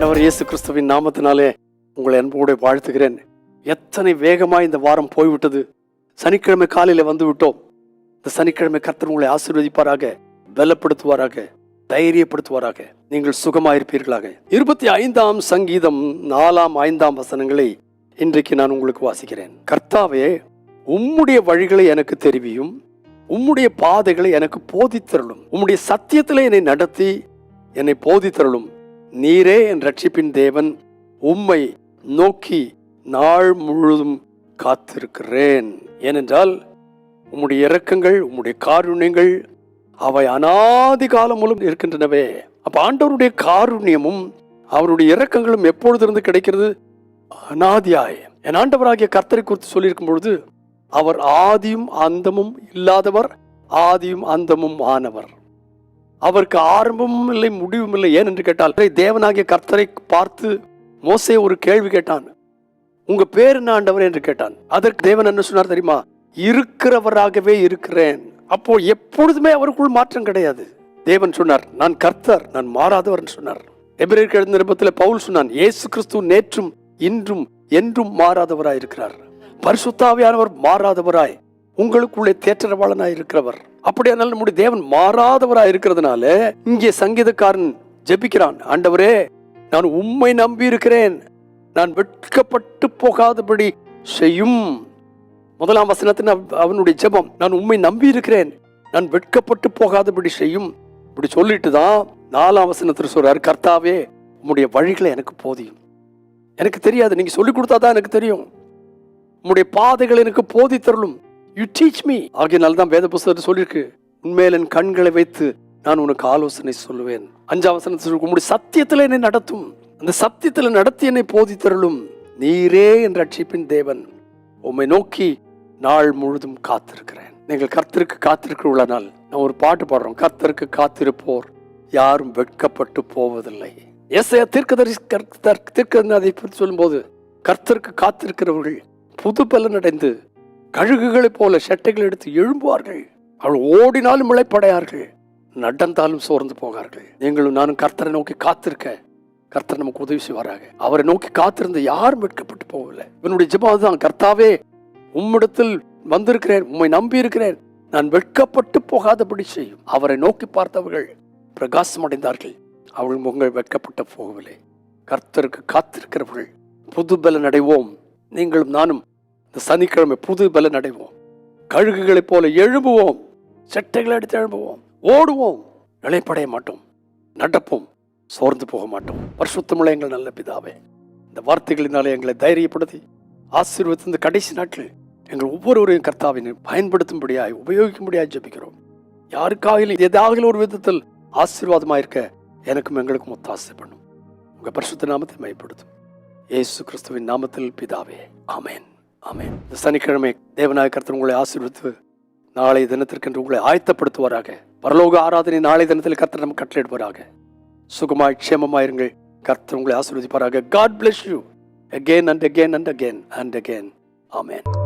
ஆண்டவர் இயேசு கிறிஸ்துவின் நாமத்தினாலே உங்களை அன்போடு வாழ்த்துகிறேன். எத்தனை வேகமாக இந்த வாரம் போய்விட்டது. சனிக்கிழமை காலையில் வந்து விட்டோம் இந்த சனிக்கிழமை கர்த்தர் உங்களை ஆசீர்வதிப்பாராக பலப்படுத்துவாராக தைரியப்படுத்துவாராக. நீங்கள் சுகமாயிருப்பீர்களாக. இருபத்தி ஐந்தாம் சங்கீதம் நாலாம் ஐந்தாம் வசனங்களை இன்றைக்கு நான் உங்களுக்கு வாசிக்கிறேன். கர்த்தாவே உம்முடைய வழிகளை எனக்கு தெரிவியும் உம்முடைய பாதைகளை எனக்கு போதித்தருளும். உம்முடைய சத்தியத்திலே என்னை நடத்தி என்னை போதித்தருளும். நீரே என் ரட்சிப்பின் தேவன் உம்மை நோக்கி நாள் முழுதும் காத்திருக்கிறேன். ஏனென்றால் உம்முடைய இரக்கங்கள் உம்முடைய காருண்யங்கள் அவை அனாதி காலம் மூலம் இருக்கின்றனவே. அப்ப ஆண்டவருடைய காருண்யமும் அவருடைய இரக்கங்களும் எப்பொழுதிருந்து கிடைக்கிறது? அனாதியாய். என் ஆண்டவராகிய கர்த்தரை குறித்து சொல்லியிருக்கும் பொழுது அவர் ஆதியும் அந்தமும் இல்லாதவர் ஆதியும் அந்தமும் ஆனவர். அவருக்கு ஆரம்பமும் இல்லை முடிவும் இல்லை ஏன் என்று கேட்டால் தேவனாகிய கர்த்தரை பார்த்து மோசே ஒரு கேள்வி கேட்டான். உங்க பேர் என்ன ஆண்டவர்? என்று கேட்டான். அதற்கு தேவன் என்ன சொன்னார் தெரியுமா? இருக்கிறவராகவே இருக்கிறேன். அப்போ எப்பொழுதுமே அவருக்குள் மாற்றம் கிடையாது. தேவன் சொன்னார் நான் கர்த்தர் நான் மாறாதவர் சொன்னார். எபிரேயருக்கு எழுந்த நிருபத்தில் பவுல் சொன்னான் இயேசு கிறிஸ்து நேற்றும் இன்றும் என்றும் மாறாதவராய் இருக்கிறார் பரிசுத்தாவியானவர் மாறாதவராய் உங்களுக்குள்ளே தேற்றரவாளனாய் இருக்கிறவர் அப்படியானால் நம்முடைய தேவன் மாறாதவராக இருக்கிறதுனால இங்கே சங்கீதக்காரன் ஜெபிக்கிறான். ஆண்டவரே நான் உம்மை நம்பி இருக்கிறேன். நான் வெட்கப்பட்டு போகாதபடி செய்யும். முதலாம் வசனத்தின் அவனுடைய ஜெபம் நான் உம்மை நம்பி இருக்கிறேன். நான் வெட்கப்பட்டு போகாதபடி செய்யும். இப்படி சொல்லிட்டு தான் நாலாம் வசனத்தில் சொல்றார் கர்த்தாவே உம்முடைய வழிகளை எனக்கு போதியும். எனக்கு தெரியாது நீங்க சொல்லி கொடுத்தாதான் எனக்கு தெரியும். உம்முடைய பாதைகள் எனக்கு போதித்தருளும். யூ டீச் மீ ஆகியனால தான் வேத புஸ்தகத்தை சொல்லியிருக்கு. உண்மையில் என் கண்களை வைத்து நான் உனக்கு ஆலோசனை சொல்லுவேன். அஞ்சாம் வசனத்தில் சொல்லி, சத்தியத்தில் என்னை நடத்தும். அந்த சத்தியத்தில் நடத்தி என்னை போதித்தருளும். நீரே என் ரட்சிப்பின் தேவன். உம்மை நோக்கி நாள் முழுதும் காத்திருக்கிறேன். நீங்கள் கர்த்தருக்கு காத்திருக்கிற நாள் நான் ஒரு பாட்டு பாடுறோம். கர்த்தருக்கு காத்திருப்போர் யாரும் வெட்கப்பட்டு போவதில்லை. ஏசாயா தீர்க்கதரி தீர்க்கதை பற்றி சொல்லும்போது கர்த்தருக்கு காத்திருக்கிறவர்கள் புது பலன் அடைந்து கழுகுகளைப் போல சட்டைகள் எடுத்து எழும்புவார்கள். அவள் ஓடினாலும் இழைப்படையார்கள் நடந்தாலும் சோர்ந்து போகார்கள். நீங்களும் நானும் கர்த்தரை நோக்கி காத்திருக்க. கர்த்தர் நமக்கு உதவி செய்வாராக. அவரை நோக்கி காத்திருந்த யாரும் வெட்கப்பட்டு போகவில்லை. இவனுடைய ஜெபம் அதுதான் கர்த்தாவே உம்மிடத்தில் வந்திருக்கிறேன். உம்மை நம்பி இருக்கிறேன் நான் வெட்கப்பட்டு போகாதபடி செய்யும். அவரை நோக்கி பார்த்தவர்கள் பிரகாசம் அடைந்தார்கள் அவள் முகங்கள் வெட்கப்பட்டு போகவில்லை. கர்த்தருக்கு காத்திருக்கிறவர்கள். புது பலன் அடைவோம் நீங்களும் நானும் இந்த சனிக்கிழமை புது பலன் அடைவோம். கழுகுகளைப் போல எழும்புவோம். செட்டைகளை எடுத்து எழும்புவோம். ஓடுவோம். இழைப்படைய மாட்டோம். நடப்போம். சோர்ந்து போக மாட்டோம். பரிசுத்தமுள்ள எங்கள் நல்ல பிதாவே இந்த வார்த்தைகளினாலே எங்களை தைரியப்படுத்தி ஆசீர்வதித்த இந்த கடைசி நாட்டில் எங்கள் ஒவ்வொருவரையும் கர்த்தாவினை பயன்படுத்தும்படியாய் உபயோகிக்கும்படியாய் ஜெபிக்கிறோம். யாருக்காக ஏதாவது ஒரு விதத்தில் ஆசீர்வாதமாயிருக்க எனக்கும் எங்களுக்கும் ஒத்தாசை பண்ணும். உங்க பரிசுத்த நாமத்தை மயப்படுத்தும். ஏசு கிறிஸ்துவின் நாமத்தில் பிதாவே ஆமேன். ஆமே இந்த சனிக்கிழமை தேவநாய கர்த்தர் உங்களை ஆசீர்வித்து நாளை தினத்திற்கென்று உங்களை ஆயத்தப்படுத்துவாராக. பரலோக ஆராதனை நாளை தினத்தில் கர்த்தர் நம்ம கட்டளையிடுவாராக. சுகமாய் க்ஷேமமாயிருங்கள். கர்த்தர் உங்களை ஆசீர்வதிப்பாராக. God bless you again and again and again and again. Amen